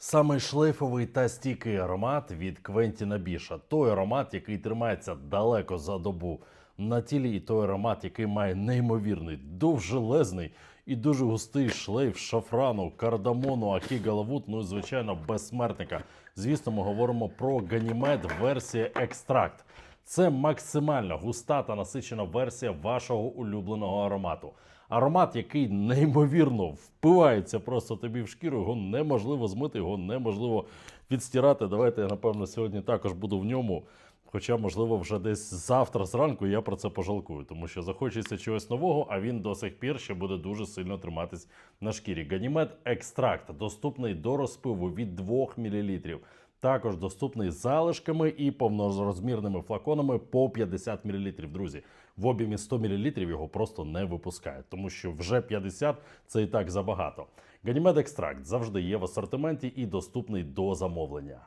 Саме шлейфовий та стійкий аромат від Квентіна Біша. Той аромат, який тримається далеко за добу на тілі, і той аромат, який має неймовірний, довжелезний і дуже густий шлейф шафрану, кардамону, акігалавут, ну і звичайно безсмертника. Звісно, ми говоримо про Ганімед версія екстракт. Це максимально густа та насичена версія вашого улюбленого аромату. Аромат, який неймовірно впивається просто тобі в шкіру, його неможливо змити, його неможливо відстирати. Давайте я напевно сьогодні також буду в ньому. Хоча, можливо, вже десь завтра зранку я про це пожалкую, тому що захочеться чогось нового, а він до сих пір ще буде дуже сильно триматись на шкірі. Ганімед екстракт доступний до розпиву від 2 мл. Також доступний залишками і повнорозмірними флаконами по 50 мл. Друзі, в об'ємі 100 мл його просто не випускають, тому що вже 50 це і так забагато. Ганімед екстракт завжди є в асортименті і доступний до замовлення.